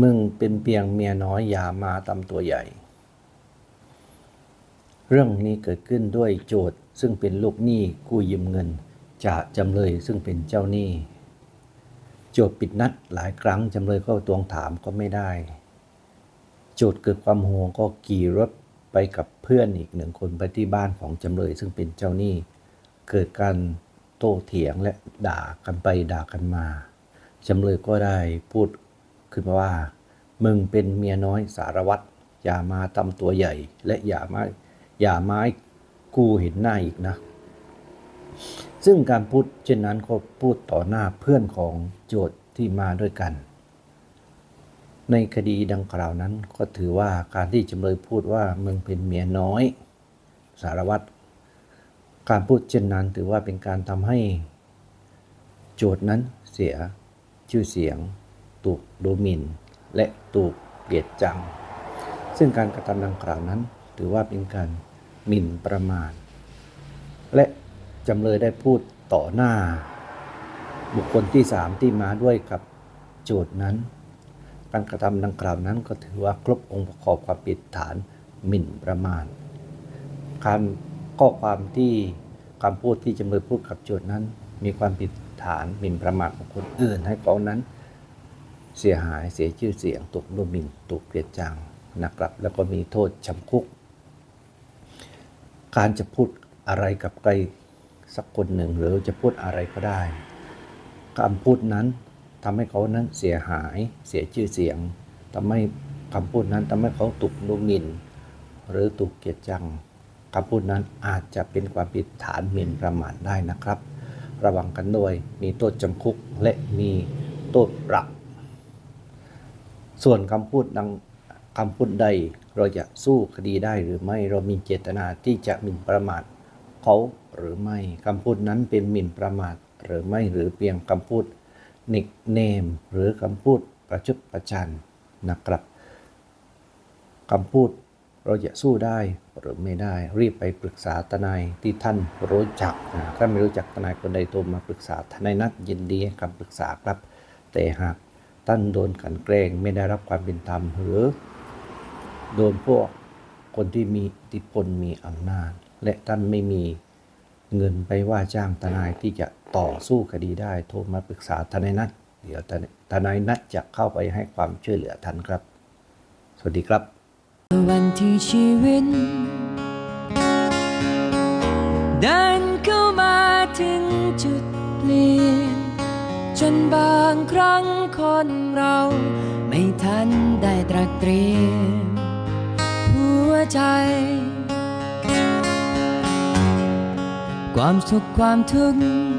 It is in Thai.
มึงเป็นเพียงเมียน้อยอย่ามาตำตัวใหญ่ เรื่องนี้เกิดขึ้นด้วยโจทย์ซึ่งเป็นลูกหนี้กู้ยืมเงิน จากจำเลยซึ่งเป็นเจ้าหนี้ โจทย์ปิดนัดหลายครั้งจำเลยก็ทวงถามก็ไม่ได้ โจทย์เกิดความห่วงก็ขี่รถไปกับเพื่อนอีกหนึ่งคนไปที่บ้านของจำเลยซึ่งเป็นเจ้าหนี้ เกิดการโต้เถียงและด่ากันไปด่ากันมาจำเลยก็ได้พูด ขึ้นมาว่า มึงเป็นเมียน้อยสารวัตรอย่ามาทำตัวใหญ่ และอย่ามาอย่ามาให้กูเห็นหน้าอีกนะ ซึ่งการพูดเช่นนั้นก็พูดต่อหน้าเพื่อนของโจทย์ที่มาด้วยกัน ในคดีดังกล่าวนั้นก็ถือว่าการที่จำเลยพูดว่ามึงเป็นเมียน้อย สารวัตรการพูดเช่นนั้นถือว่าเป็นการทำให้ โจทย์นั้นเสียชื่อเสียง ถูกดูหมิ่น และถูกเกลียดจัง ซึ่งการกระทำดังกล่าวนั้น ถือว่าเป็นการหมิ่นประมาทและจำเลยได้พูดต่อหน้า บุคคลที่สามที่มาด้วยกับโจทย์นั้น การกระทำดังกล่าวนั้นก็ถือว่าครบองค์ประกอบความผิดฐานหมิ่นประมาทการข้อความที่คำพูดที่จำเลยพูดกับโจทย์นั้น มีความผิดฐานหมิ่นประมาทของคนอื่นให้เขานั้น เสียหายเสียชื่อเสียงถูกดูหมิ่นถูกเกลียดจังนะครับ แล้วก็มีโทษจำคุก การจะพูดอะไรกับใครสักคนหนึ่งหรือจะพูดอะไรก็ได้คำพูดนั้นทำให้เขานั้นเสียหายเสียชื่อเสียงทำให้คำพูดนั้นทำให้เขาถูกดูหมิ่น หรือถูกเกลียดจังคำพูดนั้นอาจจะเป็นความผิดฐานหมิ่นประมาทได้นะครับ ระวังกันด้วยมีโทษจำคุกและมีโทษปรับ ส่วนคำพูดดังคำพูดใดเราจะสู้คดีได้หรือไม่เรามีเจตนาที่จะหมิ่นประมาทเขาหรือไม่คำพูดนั้นเป็นหมิ่นประมาทหรือไม่หรือเพียงคำพูดนิกเนมหรือคำพูดประชดประชันนะครับคำพูดเราจะสู้ได้หรือไม่ได้ รีบไปปรึกษาทนายที่ท่านรู้จักนะถ้าไม่รู้จักทนายคนใดโทรมาปรึกษาทนายนัดยินดีให้คำปรึกษาครับ แต่หาก ท่านโดนกันแกล้งไม่ได้รับความเป็นธรรมหรือ โดนพวกคนที่มีอิทธิพลมีอำนาจ และท่านไม่มีเงินไปว่าจ้างทนายที่จะต่อสู้คดีได้โทรมาปรึกษาทนายนัดเดี๋ยวทนายทนายนัดจะเข้าไปให้ความช่วยเหลือท่านครับ สวัสดีครับ วันที่ชีวิตเดินเข้ามาถึง ครั้งคนเราไม่ทันได้ตรักเตรียมหัวใจ ความสุขความทุกข์